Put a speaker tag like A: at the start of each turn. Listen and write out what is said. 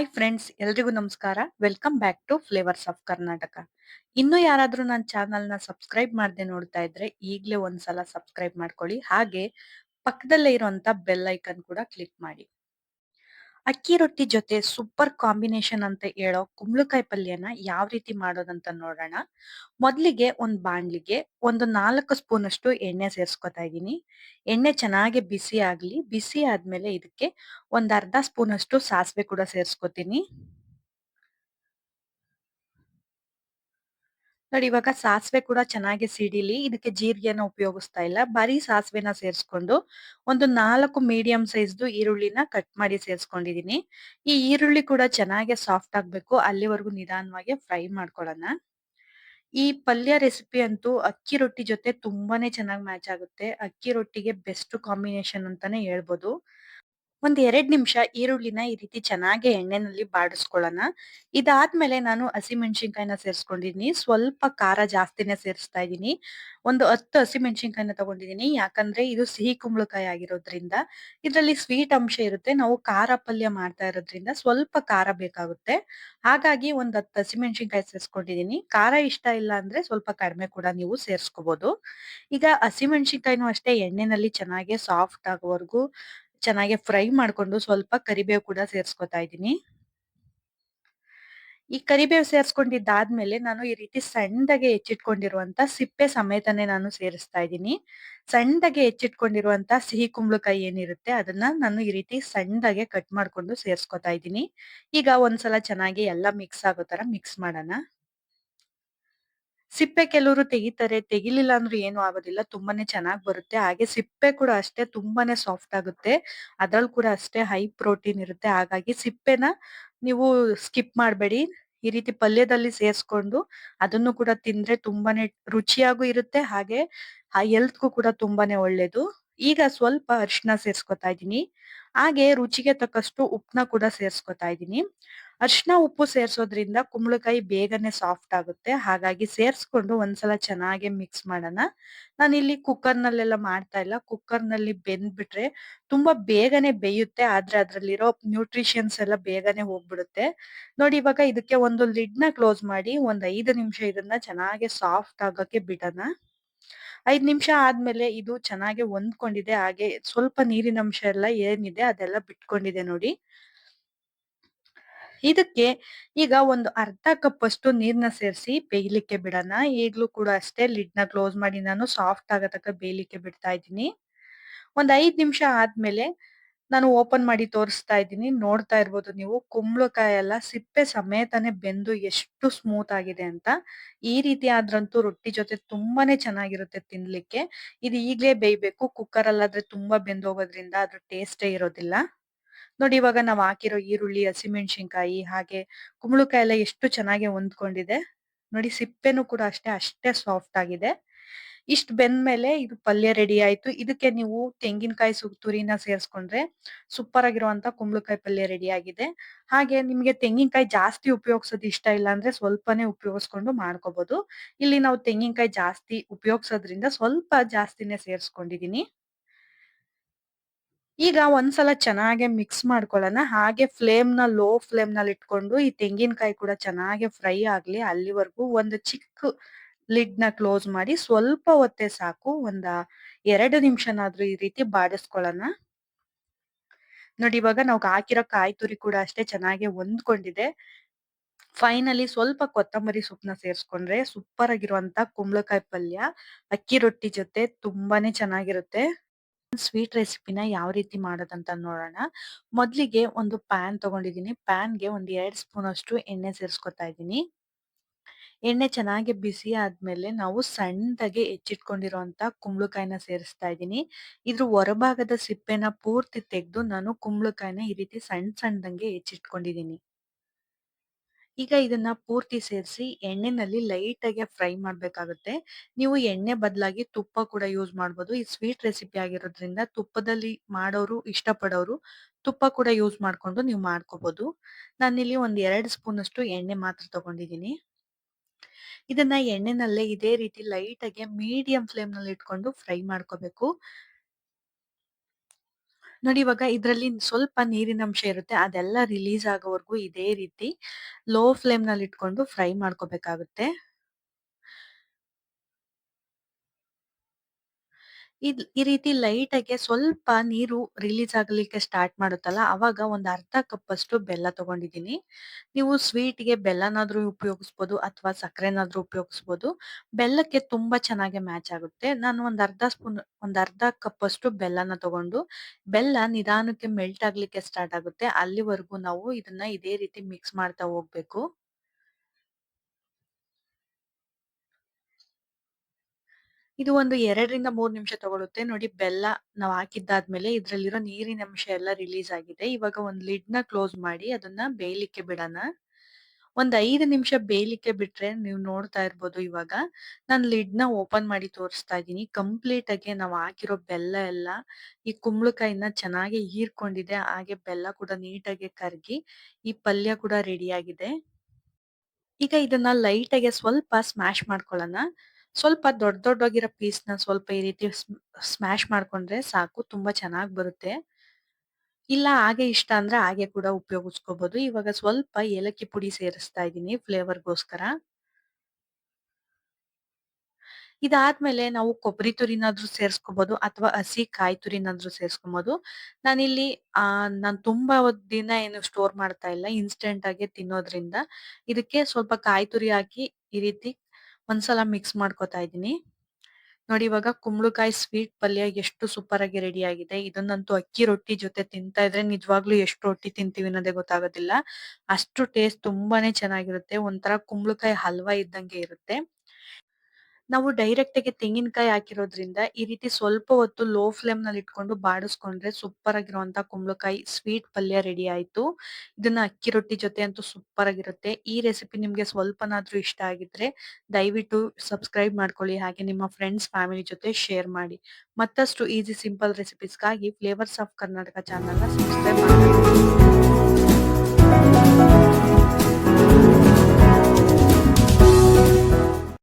A: Hi friends, ಎಲ್ರಿಗೂ ನಮಸ್ಕಾರ. Welcome back to flavours of Karnataka. ಇನ್ನು ಯಾರಾದ್ರೂ ನನ್ನ ಚಾನಲ್ನ ಸಬ್ಸ್ಕ್ರೈಬ್ ಮಾಡದೆ ನೋಡ್ತಾ ಇದ್ರೆ ಈಗಲೇ ಒಂದ್ಸಲ ಸಬ್ಸ್ಕ್ರೈಬ್ ಮಾಡ್ಕೊಳ್ಳಿ. ಹಾಗೆ ಪಕ್ಕದಲ್ಲೇ ಇರುವಂತ ಬೆಲ್ ಐಕನ್ ಕೂಡ ಕ್ಲಿಕ್ ಮಾಡಿ. ಅಕ್ಕಿ ರೊಟ್ಟಿ ಜೊತೆ ಸೂಪರ್ ಕಾಂಬಿನೇಷನ್ ಅಂತ ಹೇಳೋ ಕುಂಬಳಕಾಯಿ ಪಲ್ಯನ ಯಾವ ರೀತಿ ಮಾಡೋದಂತ ನೋಡೋಣ. ಮೊದಲಿಗೆ ಒಂದು ಬಾಣ್ಲಿಗೆ ಒಂದು ನಾಲ್ಕು ಸ್ಪೂನ್ ಅಷ್ಟು ಎಣ್ಣೆ ಸೇರಿಸ್ಕೊತಾ ಇದ್ದೀನಿ. ಎಣ್ಣೆ ಚೆನ್ನಾಗಿ ಬಿಸಿ ಆಗ್ಲಿ, ಬಿಸಿ ಆದ್ಮೇಲೆ ಇದಕ್ಕೆ ಒಂದ್ ಅರ್ಧ ಸ್ಪೂನ್ ಅಷ್ಟು ಸಾಸಿವೆ ಕೂಡ ಸೇರಿಸ್ಕೊತೀನಿ. ನೋಡಿ, ಇವಾಗ ಸಾಸಿವೆ ಕೂಡ ಚೆನ್ನಾಗಿ ಸಿಡಿಲಿ, ಇದಕ್ಕೆ ಜೀರಿಗೆನ ಉಪಯೋಗಿಸ್ತಾ ಇಲ್ಲ. ಬರೀ ಸಾಸಿವೆನ ಸೇರಿಸ್ಕೊಂಡು ಒಂದು ನಾಲ್ಕು ಮೀಡಿಯಂ ಸೈಜ್ದು ಈರುಳ್ಳಿನ ಕಟ್ ಮಾಡಿ ಸೇರಿಸ್ಕೊಂಡಿದ್ದೀನಿ ಈ ಈರುಳ್ಳಿ ಕೂಡ ಚೆನ್ನಾಗಿ ಸಾಫ್ಟ್ ಆಗಬೇಕು. ಅಲ್ಲಿವರೆಗೂ ನಿಧಾನವಾಗಿ ಫ್ರೈ ಮಾಡ್ಕೊಳ್ಳೋಣ. ಈ ಪಲ್ಯ ರೆಸಿಪಿ ಅಂತೂ ಅಕ್ಕಿ ರೊಟ್ಟಿ ಜೊತೆ ತುಂಬಾನೇ ಚೆನ್ನಾಗಿ ಮ್ಯಾಚ್ ಆಗುತ್ತೆ. ಅಕ್ಕಿ ರೊಟ್ಟಿಗೆ ಬೆಸ್ಟ್ ಕಾಂಬಿನೇಷನ್ ಅಂತಾನೆ ಹೇಳ್ಬೋದು. ಒಂದ್ ಎರಡ್ ನಿಮಿಷ ಈರುಳ್ಳಿನ ಈ ರೀತಿ ಚೆನ್ನಾಗಿ ಎಣ್ಣೆನಲ್ಲಿ ಬಾಡಿಸ್ಕೊಳ್ಳೋಣ. ಇದಾದ್ಮೇಲೆ ನಾನು ಹಸಿಮೆಣಸಿನ್ಕಾಯಿನ ಸೇರಿಸ್ಕೊಂಡಿದೀನಿ. ಸ್ವಲ್ಪ ಖಾರ ಜಾಸ್ತಿನೇ ಸೇರಿಸ್ತಾ ಇದ್ದೀನಿ ಒಂದು ಹತ್ತು ಹಸಿಮೆಣಸಿನ್ಕಾಯಿನ ತಗೊಂಡಿದೀನಿ. ಯಾಕಂದ್ರೆ ಇದು ಸಿಹಿ ಕುಂಬಳಕಾಯಿ ಆಗಿರೋದ್ರಿಂದ ಇದರಲ್ಲಿ ಸ್ವೀಟ್ ಅಂಶ ಇರುತ್ತೆ. ನಾವು ಖಾರ ಪಲ್ಯ ಮಾಡ್ತಾ ಇರೋದ್ರಿಂದ ಸ್ವಲ್ಪ ಖಾರ ಬೇಕಾಗುತ್ತೆ. ಹಾಗಾಗಿ ಒಂದ್ ಹತ್ತು ಹಸಿಮೆಣಸಿನ್ಕಾಯಿ ಸೇರಿಸ್ಕೊಂಡಿದೀನಿ. ಖಾರ ಇಷ್ಟ ಇಲ್ಲ ಅಂದ್ರೆ ಸ್ವಲ್ಪ ಕಡಿಮೆ ಕೂಡ ನೀವು ಸೇರಿಸ್ಕೋಬಹುದು ಈಗ ಹಸಿಮೆಣಸಿನ್ಕಾಯಿನೂ ಅಷ್ಟೇ ಎಣ್ಣೆನಲ್ಲಿ ಚೆನ್ನಾಗಿ ಸಾಫ್ಟ್ ಆಗೋವರೆಗೂ ಚೆನ್ನಾಗಿ ಫ್ರೈ ಮಾಡ್ಕೊಂಡು ಸ್ವಲ್ಪ ಕರಿಬೇವು ಕೂಡ ಸೇರಿಸ್ಕೊತಾ ಇದ್ದೀನಿ. ಈ ಕರಿಬೇವು ಸೇರಿಸ್ಕೊಂಡಿದ್ದಾದ್ಮೇಲೆ ನಾನು ಈ ರೀತಿ ಸಣ್ಣದಾಗೆ ಹೆಚ್ಚಿಟ್ಕೊಂಡಿರುವಂತ ಸಿಪ್ಪೆ ಸಮೇತನೇ ನಾನು ಸೇರಿಸ್ತಾ ಇದ್ದೀನಿ. ಸಣ್ಣದಾಗೆ ಹೆಚ್ಚಿಟ್ಕೊಂಡಿರುವಂತ ಸಿಹಿ ಕುಂಬಳಕಾಯಿ ಏನಿರುತ್ತೆ ಅದನ್ನ ನಾನು ಈ ರೀತಿ ಸಣ್ಣದಾಗೆ ಕಟ್ ಮಾಡ್ಕೊಂಡು ಸೇರಿಸ್ಕೊತಾ ಇದ್ದೀನಿ. ಈಗ ಒಂದ್ಸಲ ಚೆನ್ನಾಗಿ ಎಲ್ಲ ಮಿಕ್ಸ್ ಆಗೋ ತರ ಮಿಕ್ಸ್ ಮಾಡೋಣ. ಸಿಪ್ಪೆ ಕೆಲವರು ತೆಗಿತಾರೆ, ತೆಗಿಲಿಲ್ಲ ಅಂದ್ರೆ ಏನು ಆಗೋದಿಲ್ಲ, ತುಂಬಾನೇ ಚೆನ್ನಾಗಿ ಬರುತ್ತೆ. ಹಾಗೆ ಸಿಪ್ಪೆ ಕೂಡ ಅಷ್ಟೇ ತುಂಬಾನೇ ಸಾಫ್ಟ್ ಆಗುತ್ತೆ. ಅದ್ರಲ್ಲಿ ಕೂಡ ಅಷ್ಟೇ ಹೈ ಪ್ರೋಟೀನ್ ಇರುತ್ತೆ. ಹಾಗಾಗಿ ಸಿಪ್ಪೆನ ನೀವು ಸ್ಕಿಪ್ ಮಾಡಬೇಡಿ. ಈ ರೀತಿ ಪಲ್ಯದಲ್ಲಿ ಸೇರಿಸ್ಕೊಂಡು ಅದನ್ನು ಕೂಡ ತಿಂದ್ರೆ ತುಂಬಾನೇ ರುಚಿಯಾಗೂ ಇರುತ್ತೆ. ಹಾಗೆ ಹೆಲ್ತ್ಗೂ ಕೂಡ ತುಂಬಾನೇ ಒಳ್ಳೇದು. ಈಗ ಸ್ವಲ್ಪ ಅರಿಶಿನ ಸೇರ್ಸ್ಕೊತಾ ಇದ್ದೀನಿ. ಹಾಗೆ ರುಚಿಗೆ ತಕ್ಕಷ್ಟು ಉಪ್ಪನ್ನ ಕೂಡ ಸೇರ್ಸ್ಕೊತಾ ಇದ್ದೀನಿ. ಅರಿಶಿನ ಉಪ್ಪು ಸೇರ್ಸೋದ್ರಿಂದ ಕುಂಬಳಕಾಯಿ ಬೇಗನೆ ಸಾಫ್ಟ್ ಆಗುತ್ತೆ. ಹಾಗಾಗಿ ಸೇರಿಸ್ಕೊಂಡು ಒಂದ್ಸಲ ಚೆನ್ನಾಗಿ ಮಿಕ್ಸ್ ಮಾಡೋಣ. ನಾನು ಇಲ್ಲಿ ಕುಕ್ಕರ್ ನಲ್ಲೆಲ್ಲ ಮಾಡ್ತಾ ಇಲ್ಲ. ಕುಕ್ಕರ್ನಲ್ಲಿ ಬೆಂದ್ಬಿಟ್ರೆ ತುಂಬಾ ಬೇಗನೆ ಬೇಯುತ್ತೆ. ಆದ್ರೆ ಅದ್ರಲ್ಲಿರೋ ನ್ಯೂಟ್ರಿಷನ್ಸ್ ಎಲ್ಲ ಬೇಗನೆ ಹೋಗ್ಬಿಡುತ್ತೆ. ನೋಡಿ, ಇವಾಗ ಇದಕ್ಕೆ ಒಂದು ಲಿಡ್ನ ಕ್ಲೋಸ್ ಮಾಡಿ ಒಂದ್ ಐದು ನಿಮಿಷ ಇದನ್ನ ಚೆನ್ನಾಗಿ ಸಾಫ್ಟ್ ಆಗಕ್ಕೆ ಬಿಡೋಣ. ಐದ್ ನಿಮಿಷ ಆದ್ಮೇಲೆ ಇದು ಚೆನ್ನಾಗಿ ಹೊಂದ್ಕೊಂಡಿದೆ. ಹಾಗೆ ಸ್ವಲ್ಪ ನೀರಿನ ಅಂಶ ಎಲ್ಲ ಏನಿದೆ ಅದೆಲ್ಲ ಬಿಟ್ಕೊಂಡಿದೆ ನೋಡಿ. ಇದಕ್ಕೆ ಈಗ ಒಂದು ಅರ್ಧ ಕಪ್ ಅಷ್ಟು ನೀರ್ನ ಸೇರಿಸಿ ಬೇಯಲಿಕ್ಕೆ ಬಿಡೋಣ. ಈಗಲೂ ಕೂಡ ಅಷ್ಟೇ ಲಿಡ್ನ ಕ್ಲೋಸ್ ಮಾಡಿ ನಾನು ಸಾಫ್ಟ್ ಆಗತಕ್ಕ ಬೇಯಲಿಕ್ಕೆ ಬಿಡ್ತಾ ಇದ್ದೀನಿ. ಒಂದ್ ಐದ್ ನಿಮಿಷ ಆದ್ಮೇಲೆ ನಾನು ಓಪನ್ ಮಾಡಿ ತೋರಿಸ್ತಾ ಇದ್ದೀನಿ. ನೋಡ್ತಾ ಇರ್ಬೋದು ನೀವು, ಕುಂಬಳಕಾಯಿ ಎಲ್ಲ ಸಿಪ್ಪೆ ಸಮೇತನೇ ಬೆಂದು ಎಷ್ಟು ಸ್ಮೂತ್ ಆಗಿದೆ ಅಂತ. ಈ ರೀತಿ ಆದ್ರಂತೂ ರೊಟ್ಟಿ ಜೊತೆ ತುಂಬಾನೇ ಚೆನ್ನಾಗಿರುತ್ತೆ ತಿನ್ಲಿಕ್ಕೆ. ಇದು ಈಗಲೇ ಬೇಯ್ಬೇಕು. ಕುಕ್ಕರ್ ಅಲ್ಲಾದ್ರೆ ತುಂಬಾ ಬೆಂದೋಗೋದ್ರಿಂದ ಅದ್ರ ಟೇಸ್ಟೇ ಇರೋದಿಲ್ಲ. ನೋಡಿ ಇವಾಗ ನಾವ್ ಹಾಕಿರೋ ಈರುಳ್ಳಿ, ಹಸಿಮೆಣಸಿನ್ಕಾಯಿ ಹಾಗೆ ಕುಂಬಳಕಾಯಿ ಎಲ್ಲ ಎಷ್ಟು ಚೆನ್ನಾಗಿ ಹೊಂದ್ಕೊಂಡಿದೆ. ನೋಡಿ ಸಿಪ್ಪೆನೂ ಕೂಡ ಅಷ್ಟೇ ಅಷ್ಟೇ ಸಾಫ್ಟ್ ಆಗಿದೆ. ಇಷ್ಟು ಬೆಂದ್ಮೇಲೆ ಇದು ಪಲ್ಯ ರೆಡಿ ಆಯ್ತು. ಇದಕ್ಕೆ ನೀವು ತೆಂಗಿನಕಾಯಿ ಸು, ತುರಿನ ಸೇರಿಸ್ಕೊಂಡ್ರೆ ಸೂಪರ್ ಆಗಿರುವಂತ ಕುಂಬಳಕಾಯಿ ಪಲ್ಯ ರೆಡಿ ಆಗಿದೆ. ಹಾಗೆ ನಿಮ್ಗೆ ತೆಂಗಿನಕಾಯಿ ಜಾಸ್ತಿ ಉಪಯೋಗಿಸೋದು ಇಷ್ಟ ಇಲ್ಲ ಅಂದ್ರೆ ಸ್ವಲ್ಪನೇ ಉಪಯೋಗಿಸ್ಕೊಂಡು ಮಾಡ್ಕೋಬಹುದು ಇಲ್ಲಿ ನಾವು ತೆಂಗಿನಕಾಯಿ ಜಾಸ್ತಿ ಉಪಯೋಗಿಸೋದ್ರಿಂದ ಸ್ವಲ್ಪ ಜಾಸ್ತಿನೇ ಸೇರಿಸ್ಕೊಂಡಿದೀನಿ. ಈಗ ಒಂದ್ಸಲ ಚೆನ್ನಾಗಿ ಮಿಕ್ಸ್ ಮಾಡ್ಕೊಳ್ಳೋಣ ಹಾಗೆ ಫ್ಲೇಮ್ನ ಲೋ ಫ್ಲೇಮ್ನಲ್ಲಿ ಇಟ್ಕೊಂಡು ಈ ತೆಂಗಿನಕಾಯಿ ಕೂಡ ಚೆನ್ನಾಗಿ ಫ್ರೈ ಆಗ್ಲಿ ಅಲ್ಲಿವರೆಗೂ ಒಂದು ಚಿಕ್ಕ ಲಿಡ್ನ ಕ್ಲೋಸ್ ಮಾಡಿ ಸ್ವಲ್ಪ ಹೊತ್ತೆ ಸಾಕು. ಒಂದ ಎರಡು ನಿಮಿಷನಾದ್ರೂ ಈ ರೀತಿ ಬಾಡಿಸ್ಕೊಳ್ಳೋಣ ನೋಡಿ ಇವಾಗ ನಾವು ಹಾಕಿರೋ ಕಾಯಿ ತುರಿ ಕೂಡ ಅಷ್ಟೇ ಚೆನ್ನಾಗಿ ಹೊಂದ್ಕೊಂಡಿದೆ. ಫೈನಲಿ ಸ್ವಲ್ಪ ಕೊತ್ತಂಬರಿ ಸೊಪ್ಪನ್ನ ಸೇರಿಸ್ಕೊಂಡ್ರೆ ಸೂಪರ್ ಆಗಿರುವಂತ ಕುಂಬಳಕಾಯಿ ಪಲ್ಯ, ಅಕ್ಕಿ ರೊಟ್ಟಿ ಜೊತೆ ತುಂಬಾನೇ ಚೆನ್ನಾಗಿರುತ್ತೆ. ಸ್ವೀಟ್ ರೆಸಿಪಿನ ಯಾವ ರೀತಿ ಮಾಡೋದಂತ ನೋಡೋಣ. ಮೊದಲಿಗೆ ಒಂದು ಪ್ಯಾನ್ ತಗೊಂಡಿದ್ದೀನಿ. ಪ್ಯಾನ್ಗೆ ಒಂದು ಎರಡು ಸ್ಪೂನ್ ಅಷ್ಟು ಎಣ್ಣೆ ಸೇರಿಸ್ಕೊತಾ ಇದ್ದೀನಿ. ಎಣ್ಣೆ ಚೆನ್ನಾಗಿ ಬಿಸಿ ಆದ್ಮೇಲೆ ನಾವು ಸಣ್ಣದಾಗಿ ಹೆಚ್ಚಿಟ್ಕೊಂಡಿರುವಂತ ಕುಂಬಳಕಾಯಿನ ಸೇರಿಸ್ತಾ ಇದ್ದೀನಿ. ಇದ್ರ ಹೊರಭಾಗದ ಸಿಪ್ಪೆನ ಪೂರ್ತಿ ತೆಗೆದು ನಾನು ಕುಂಬಳಕಾಯಿನ ಈ ರೀತಿ ಸಣ್ಣ ಸಣ್ಣದಂಗೆ ಹೆಚ್ಚಿಟ್ಕೊಂಡಿದ್ದೀನಿ. ಈಗ ಇದನ್ನ ಪೂರ್ತಿ ಸೇರಿಸಿ ಎಣ್ಣೆನಲ್ಲಿ ಲೈಟ್ ಆಗಿ ಫ್ರೈ ಮಾಡ್ಬೇಕಾಗುತ್ತೆ. ನೀವು ಎಣ್ಣೆ ಬದಲಾಗಿ ತುಪ್ಪ ಕೂಡ ಯೂಸ್ ಮಾಡಬಹುದು ಈ ಸ್ವೀಟ್ ರೆಸಿಪಿ ಆಗಿರೋದ್ರಿಂದ ತುಪ್ಪದಲ್ಲಿ ಮಾಡೋರು ಇಷ್ಟಪಡೋರು ತುಪ್ಪ ಕೂಡ ಯೂಸ್ ಮಾಡ್ಕೊಂಡು ನೀವು ಮಾಡ್ಕೋಬಹುದು ನಾನಿಲ್ಲಿ ಒಂದ್ ಎರಡು ಸ್ಪೂನ್ ಅಷ್ಟು ಎಣ್ಣೆ ಮಾತ್ರ ತಗೊಂಡಿದ್ದೀನಿ. ಇದನ್ನ ಎಣ್ಣೆನಲ್ಲೇ ಇದೇ ರೀತಿ ಲೈಟ್ ಆಗಿ ಮೀಡಿಯಂ ಫ್ಲೇಮ್ನಲ್ಲಿ ಇಟ್ಕೊಂಡು ಫ್ರೈ ಮಾಡ್ಕೋಬೇಕು. ನೋಡಿ ಇವಾಗ ಇದರಲ್ಲಿ ಸ್ವಲ್ಪ ನೀರಿನಂಶ ಇರುತ್ತೆ. ಅದೆಲ್ಲ ರಿಲೀಸ್ ಆಗೋವರೆಗೂ ಇದೇ ರೀತಿ, ಲೋ ಫ್ಲೇಮ್ನಲ್ಲಿ ಇಟ್ಕೊಂಡು ಫ್ರೈ ಮಾಡ್ಕೋಬೇಕಾಗುತ್ತೆ. ಇದ್ ಈ ರೀತಿ ಲೈಟಾಗೆ ಸ್ವಲ್ಪ ನೀರು ರಿಲೀಸ್ ಆಗ್ಲಿಕ್ಕೆ ಸ್ಟಾರ್ಟ್ ಮಾಡುತ್ತಲ್ಲ, ಅವಾಗ ಒಂದು ಅರ್ಧ ಕಪ್ ಅಷ್ಟು ಬೆಲ್ಲ ತಗೊಂಡಿದ್ದೀನಿ. ನೀವು ಸ್ವೀಟ್‌ಗೆ ಬೆಲ್ಲನಾದ್ರೂ ಉಪಯೋಗಿಸ್ಬೋದು ಅಥವಾ ಸಕ್ಕರೆನಾದ್ರೂ ಉಪಯೋಗಿಸ್ಬೋದು. ಬೆಲ್ಲಕ್ಕೆ ತುಂಬಾ ಚೆನ್ನಾಗಿ ಮ್ಯಾಚ್ ಆಗುತ್ತೆ. ನಾನು ಒಂದು ಅರ್ಧ ಸ್ಪೂನ್ ಒಂದು ಅರ್ಧ ಕಪ್ ಅಷ್ಟು ಬೆಲ್ಲನ ತಗೊಂಡು, ಬೆಲ್ಲ ನಿಧಾನಕ್ಕೆ ಮೆಲ್ಟ್ ಆಗ್ಲಿಕ್ಕೆ ಸ್ಟಾರ್ಟ್ ಆಗುತ್ತೆ. ಅಲ್ಲಿವರೆಗೂ ನಾವು ಇದನ್ನ ಇದೇ ರೀತಿ ಮಿಕ್ಸ್ ಮಾಡ್ತಾ ಹೋಗ್ಬೇಕು. ಇದು ಒಂದು 2ರಿಂದ 3 ನಿಮಿಷ ತಗೊಳುತ್ತೆ. ನೋಡಿ ಬೆಲ್ಲ ನಾವು ಹಾಕಿದ್ದಾದ್ಮೇಲೆ ಇದ್ರಲ್ಲಿರೋ ನೀರಿನಂಶ ಎಲ್ಲ ರಿಲೀಸ್ ಆಗಿದೆ. ಇವಾಗ ಒಂದು ಲಿಡ್ನ ಕ್ಲೋಸ್ ಮಾಡಿ ಅದನ್ನ ಬೇಯಲಿಕ್ಕೆ ಬಿಡೋಣ. ಒಂದ್ ಐದು ನಿಮಿಷ ಬೇಯಲಿಕ್ಕೆ ಬಿಟ್ರೆ ನೀವು ನೋಡ್ತಾ ಇರ್ಬೋದು ಇವಾಗ. ನಾನು ಲಿಡ್ನ ಓಪನ್ ಮಾಡಿ ತೋರಿಸ್ತಾ ಇದ್ದೀನಿ. ಕಂಪ್ಲೀಟ್ ಆಗಿ ನಾವು ಹಾಕಿರೋ ಬೆಲ್ಲ ಎಲ್ಲ ಈ ಕುಂಬಳಕಾಯಿನ ಚೆನ್ನಾಗಿ ಹೀರ್ಕೊಂಡಿದೆ. ಹಾಗೆ ಬೆಲ್ಲ ಕೂಡ ನೀಟಾಗಿ ಕರಗಿ ಈ ಪಲ್ಯ ಕೂಡ ರೆಡಿ ಆಗಿದೆ. ಈಗ ಇದನ್ನ ಲೈಟ್ ಆಗಿ ಸ್ವಲ್ಪ ಸ್ಮ್ಯಾಶ್ ಮಾಡ್ಕೊಳ್ಳೋಣ. ಸ್ವಲ್ಪ ದೊಡ್ಡ ದೊಡ್ಡಗಿರೋ ಪೀಸ್‌ನ ಸ್ವಲ್ಪ ಈ ರೀತಿ ಸ್ಮ್ ಸ್ಮ್ಯಾಶ್ ಮಾಡ್ಕೊಂಡ್ರೆ ಸಾಕು, ತುಂಬಾ ಚೆನ್ನಾಗಿ ಬರುತ್ತೆ. ಇಲ್ಲ ಹಾಗೆ ಇಷ್ಟ ಅಂದ್ರೆ ಹಾಗೆ ಕೂಡ ಉಪಯೋಗಿಸ್ಕೋಬಹುದು. ಇವಾಗ ಸ್ವಲ್ಪ ಏಲಕ್ಕಿ ಪುಡಿ ಸೇರಿಸ್ತಾ ಇದ್ದೀನಿ ಫ್ಲೇವರ್‌ಗೋಸ್ಕರ. ಇದಾದ್ಮೇಲೆ ನಾವು ಕೊಬ್ಬರಿ ತುರಿನಾದ್ರೂ ಸೇರಿಸ್ಕೋಬಹುದು ಅಥವಾ ಹಸಿ ಕಾಯಿ ತುರಿನಾದ್ರೂ ಸೇರಿಸ್ಕೊಬಹುದು ನಾನಿಲ್ಲಿ, ಆ, ನಾನ್ ತುಂಬಾ ದಿನ ಏನು ಸ್ಟೋರ್ ಮಾಡ್ತಾ ಇಲ್ಲ. ಇನ್ಸ್ಟೆಂಟ್ ಆಗಿ ತಿನ್ನೋದ್ರಿಂದ ಇದಕ್ಕೆ ಸ್ವಲ್ಪ ಕಾಯಿ ತುರಿ ಹಾಕಿ ಈ ರೀತಿ ಒಂದ್ಸಲ ಮಿಕ್ಸ್ ಮಾಡ್ಕೊತಾ ಇದ್ದೀನಿ. ನೋಡಿ ಇವಾಗ ಕುಂಬಳಕಾಯಿ ಸ್ವೀಟ್ ಪಲ್ಯ ಎಷ್ಟು ಸೂಪರ್ ಆಗಿ ರೆಡಿ ಆಗಿದೆ. ಇದನ್ನಂತೂ ಅಕ್ಕಿ ರೊಟ್ಟಿ ಜೊತೆ ತಿಂತಾ ಇದ್ರೆ ನಿಜವಾಗ್ಲೂ ಎಷ್ಟು ರೊಟ್ಟಿ ತಿಂತೀವಿ ಅನ್ನೋದೇ ಗೊತ್ತಾಗೋದಿಲ್ಲ. ಅಷ್ಟು ಟೇಸ್ಟ್ ತುಂಬಾನೇ ಚೆನ್ನಾಗಿರುತ್ತೆ. ಒಂಥರ ಕುಂಬಳಕಾಯಿ ಹಲ್ವಾ ಇದ್ದಂಗೆ ಇರುತ್ತೆ. ನಾವು ಡೈರೆಕ್ಟ್ ಆಗಿ ತೆಂಗಿನಕಾಯಿ ಹಾಕಿರೋದ್ರಿಂದ ಈ ರೀತಿ ಸ್ವಲ್ಪ ಹೊತ್ತು ಲೋ ಫ್ಲೇಮ್ನಲ್ಲಿ ಇಟ್ಕೊಂಡು ಬಾಡಿಸ್ಕೊಂಡ್ರೆ ಸೂಪರ್ ಆಗಿರುವಂತ ಕುಂಬಳಕಾಯಿ ಸ್ವೀಟ್ ಪಲ್ಯ ರೆಡಿ ಆಯ್ತು. ಇದನ್ನ ಅಕ್ಕಿ ರೊಟ್ಟಿ ಜೊತೆ ಅಂತೂ ಸೂಪರ್ ಆಗಿರುತ್ತೆ. ಈ ರೆಸಿಪಿ ನಿಮ್ಗೆ ಸ್ವಲ್ಪನಾದ್ರೂ ಇಷ್ಟ ಆಗಿದ್ರೆ ದಯವಿಟ್ಟು ಸಬ್ಸ್ಕ್ರೈಬ್ ಮಾಡ್ಕೊಳ್ಳಿ. ಹಾಗೆ ನಿಮ್ಮ ಫ್ರೆಂಡ್ಸ್, ಫ್ಯಾಮಿಲಿ ಜೊತೆ ಶೇರ್ ಮಾಡಿ. ಮತ್ತಷ್ಟು ಈಸಿ ಸಿಂಪಲ್ ರೆಸಿಪೀಸ್‌ಗಾಗಿ ಫ್ಲೇವರ್ಸ್ ಆಫ್ ಕರ್ನಾಟಕ ಚಾನಲ್‌ನ ಸಬ್ಸ್ಕ್ರೈಬ್ ಮಾಡ್ಕೊಳ್ಳಿ.